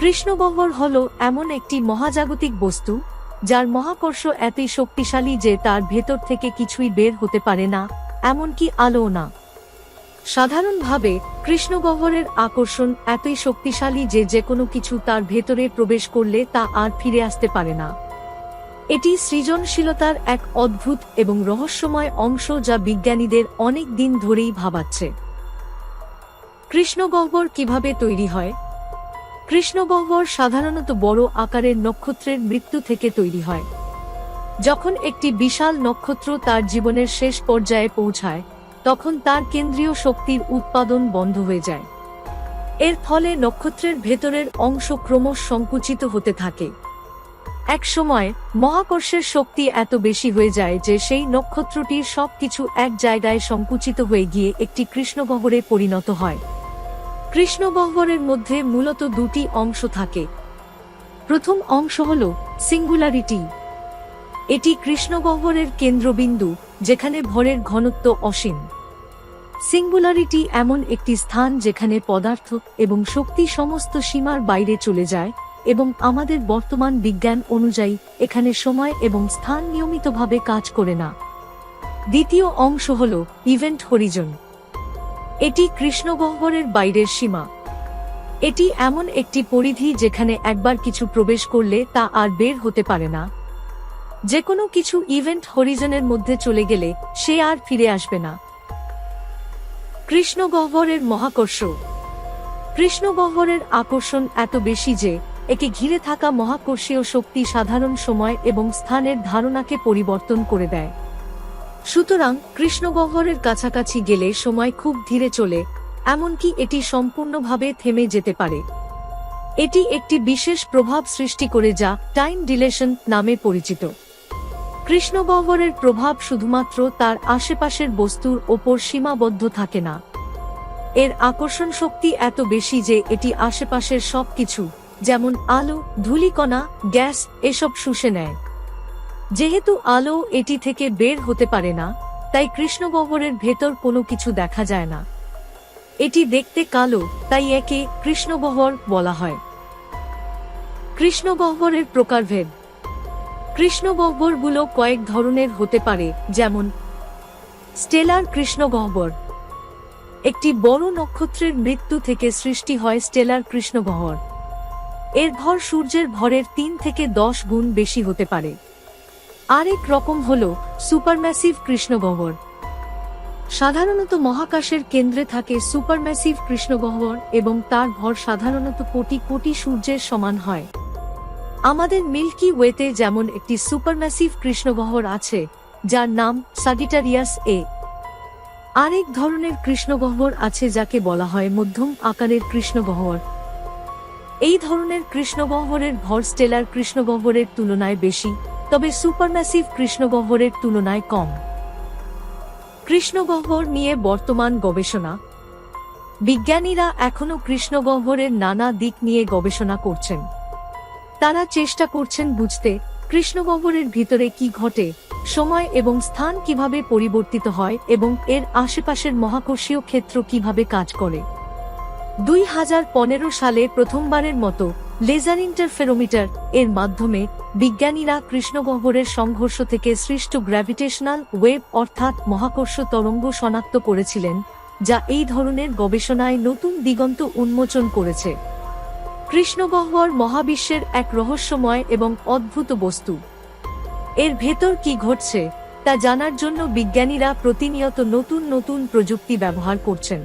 কৃষ্ণগহ্বর হল এমন একটি মহাজাগতিক বস্তু, যার মহাকর্ষ এতই শক্তিশালী যে তার ভেতর থেকে কিছুই বের হতে পারে না, এমনকি আলো না। সাধারণভাবে, কৃষ্ণগহ্বরের আকর্ষণ এতই শক্তিশালী যে যে কোনো কিছু তার ভেতরে প্রবেশ করলে তা আর ফিরে আসতে পারে না। এটি সৃজনশীলতার এক অদ্ভুত এবং রহস্যময় অংশ যা বিজ্ঞানীদের অনেক দিন ধরেই ভাবাচ্ছে। কৃষ্ণগহ্বর কীভাবে তৈরি হয়? কৃষ্ণগহ্বর সাধারণত বড় আকারের নক্ষত্রের মৃত্যু থেকে তৈরি হয়। যখন একটি বিশাল নক্ষত্র তার জীবনের শেষ পর্যায়ে পৌঁছায়, তখন তার কেন্দ্রীয় শক্তির উৎপাদন বন্ধ হয়ে যায়। এর ফলে নক্ষত্রের ভেতরের অংশ ক্রমশ সংকুচিত হতে থাকে। এক সময় মহাকর্ষের শক্তি এত বেশি হয়ে যায় যে সেই নক্ষত্রটির সবকিছু এক জায়গায় সংকুচিত হয়ে গিয়ে একটি কৃষ্ণগহ্বরে পরিণত হয়। কৃষ্ণগহ্বরের মধ্যে মূলত দুটি অংশ থাকে। প্রথম অংশ হল সিঙ্গুলারিটি। এটি কৃষ্ণগহ্বরের কেন্দ্রবিন্দু, যেখানে ভরের ঘনত্ব অসীম। সিঙ্গুলারিটি এমন একটি স্থান যেখানে পদার্থ এবং শক্তি সমস্ত সীমার বাইরে চলে যায় এবং আমাদের বর্তমান বিজ্ঞান অনুযায়ী এখানে সময় এবং স্থান নিয়মিতভাবে কাজ করে না। দ্বিতীয় অংশ হল ইভেন্ট হরিজন। এটি কৃষ্ণগহ্বরের বাইরের সীমা। এটি এমন একটি পরিধি যেখানে একবার কিছু প্রবেশ করলে তা আর বের হতে পারে না। যে কোনো কিছু ইভেন্ট হরিজনের মধ্যে চলে গেলে সে আর ফিরে আসবে না। কৃষ্ণগহ্বরের মহাকর্ষ। কৃষ্ণগহ্বরের আকর্ষণ এত বেশি যে, একে ঘিরে থাকা মহাকর্ষীয় শক্তি সাধারণ সময় এবং স্থানের ধারণাকে পরিবর্তন করে দেয়। সুতরাং কৃষ্ণগহ্বরের কাছাকাছি গেলে সময় খুব ধীরে চলে, এমনকি এটি সম্পূর্ণভাবে থেমে যেতে পারে। এটি একটি বিশেষ প্রভাব সৃষ্টি করে যা টাইম ডিলেশন নামে পরিচিত। কৃষ্ণগহ্বরের প্রভাব শুধুমাত্র তার আশেপাশের বস্তুর ওপর সীমাবদ্ধ থাকে না। এর আকর্ষণ শক্তি এত বেশি যে এটি আশেপাশের সবকিছু, যেমন আলো, ধূলিকণা, গ্যাস, এসব শুষে নেয়। যেহেতু আলো এটি থেকে বের হতে পারে না, তাই কৃষ্ণগহ্বরের ভেতর কোনো কিছু দেখা যায় না। এটি দেখতে কালো, তাই একে কৃষ্ণগহ্বর বলা হয়। কৃষ্ণগহ্বরের প্রকারভেদ। কৃষ্ণগহ্বরগুলো কয়েক ধরনের হতে পারে, যেমন স্টেলার কৃষ্ণগহ্বর। একটি বড় নক্ষত্রের মৃত্যু থেকে সৃষ্টি হয় স্টেলার কৃষ্ণগহ্বর। এর ভর সূর্যের ভরের তিন থেকে দশ গুণ বেশি হতে পারে। আরেক রকম হল সুপারম্যাসিভ কৃষ্ণগহ্বর। সাধারণত মহাকাশের কেন্দ্রে থাকে সুপারম্যাসিভ কৃষ্ণগহ্বর এবং তার ভর সাধারণত কোটি কোটি সূর্যের সমান হয়। আমাদের মিল্কি ওয়েতে যেমন একটি সুপারম্যাসিভ কৃষ্ণগহ্বর আছে, যার নাম সাগিটারিয়াস এ। আরেক ধরনের কৃষ্ণগহ্বর আছে যাকে বলা হয় মধ্যম আকারের কৃষ্ণগহ্বর। এই ধরনের কৃষ্ণগহ্বরের ভর স্টেলার কৃষ্ণগহ্বরের তুলনায় বেশি। তবে সুপারম্যাসিভ কৃষ্ণগহ্বরের তুলনায় কম। কৃষ্ণগহ্বর নিয়ে বর্তমান গবেষণা। বিজ্ঞানীরা এখনও কৃষ্ণগহ্বরের নানা দিক নিয়ে গবেষণা করছেন। তারা চেষ্টা করছেন বুঝতে কৃষ্ণগহ্বরের ভিতরে কি ঘটে, সময় এবং স্থান কীভাবে পরিবর্তিত হয় এবং এর আশেপাশের মহাকর্ষীয় ক্ষেত্র কীভাবে কাজ করে। দুই হাজার পনেরো সালে প্রথমবারের মতো লেজার ইন্টারফেরোমিটার এর মাধ্যমে বিজ্ঞানীরা কৃষ্ণগহ্বরের সংঘর্ষ থেকে সৃষ্ট গ্র্যাভিটেশনাল ওয়েব অর্থাৎ মহাকর্ষ তরঙ্গ শনাক্ত করেছিলেন, যা এই ধরনের গবেষণায় নতুন দিগন্ত উন্মোচন করেছে। কৃষ্ণগহ্বর মহাবিশ্বের এক রহস্যময় এবং অদ্ভুত বস্তু। এর ভেতর কি ঘটছে, তা জানার জন্য বিজ্ঞানীরা প্রতিনিয়ত নতুন নতুন প্রযুক্তি ব্যবহার করছেন।